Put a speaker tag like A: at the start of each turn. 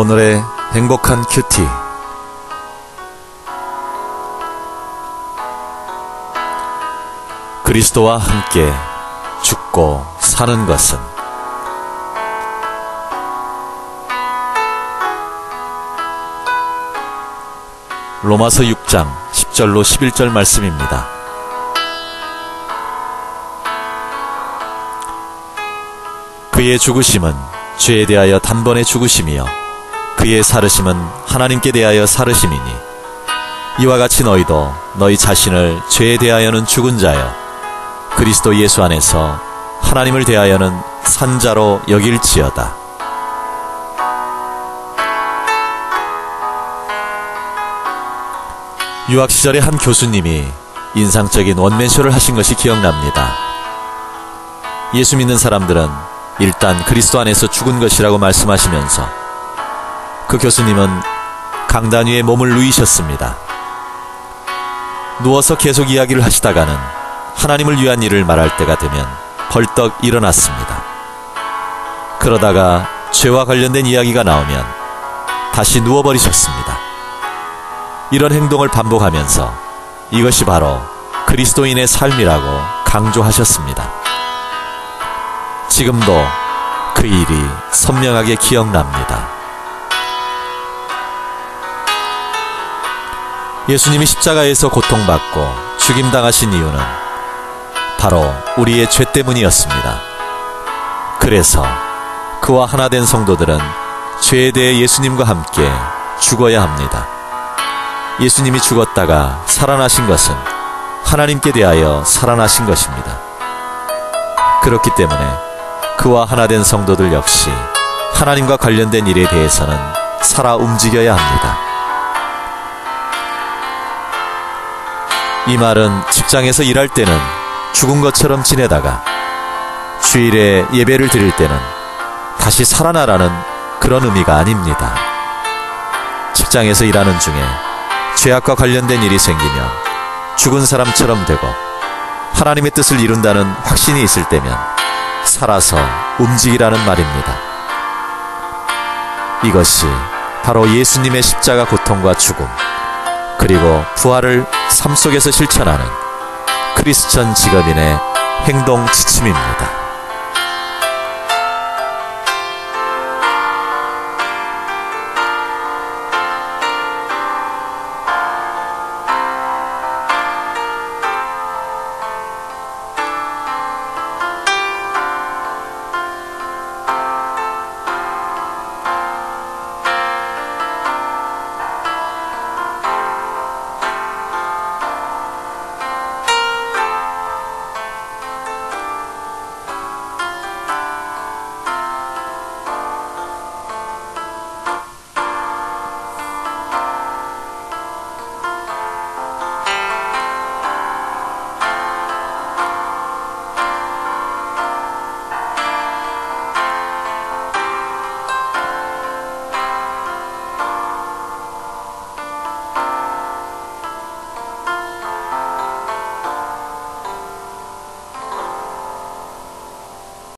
A: 오늘의 행복한 큐티. 그리스도와 함께 죽고 사는 것은 로마서 6장 10절로 11절 말씀입니다. 그의 죽으심은 죄에 대하여 단번에 죽으심이요 그의 살으심은 하나님께 대하여 살으심이니 이와 같이 너희도 너희 자신을 죄에 대하여는 죽은 자요 그리스도 예수 안에서 하나님을 대하여는 산자로 여길지어다. 유학 시절에 한 교수님이 인상적인 원맨쇼를 하신 것이 기억납니다. 예수 믿는 사람들은 일단 그리스도 안에서 죽은 것이라고 말씀하시면서 그 교수님은 강단 위에 몸을 누이셨습니다. 누워서 계속 이야기를 하시다가는 하나님을 위한 일을 말할 때가 되면 벌떡 일어났습니다. 그러다가 죄와 관련된 이야기가 나오면 다시 누워버리셨습니다. 이런 행동을 반복하면서 이것이 바로 그리스도인의 삶이라고 강조하셨습니다. 지금도 그 일이 선명하게 기억납니다. 예수님이 십자가에서 고통받고 죽임당하신 이유는 바로 우리의 죄 때문이었습니다. 그래서 그와 하나 된 성도들은 죄에 대해 예수님과 함께 죽어야 합니다. 예수님이 죽었다가 살아나신 것은 하나님께 대하여 살아나신 것입니다. 그렇기 때문에 그와 하나 된 성도들 역시 하나님과 관련된 일에 대해서는 살아 움직여야 합니다. 이 말은 직장에서 일할 때는 죽은 것처럼 지내다가 주일에 예배를 드릴 때는 다시 살아나라는 그런 의미가 아닙니다. 직장에서 일하는 중에 죄악과 관련된 일이 생기면 죽은 사람처럼 되고 하나님의 뜻을 이룬다는 확신이 있을 때면 살아서 움직이라는 말입니다. 이것이 바로 예수님의 십자가 고통과 죽음, 그리고 부활을 삶 속에서 실천하는 크리스천 직업인의 행동 지침입니다.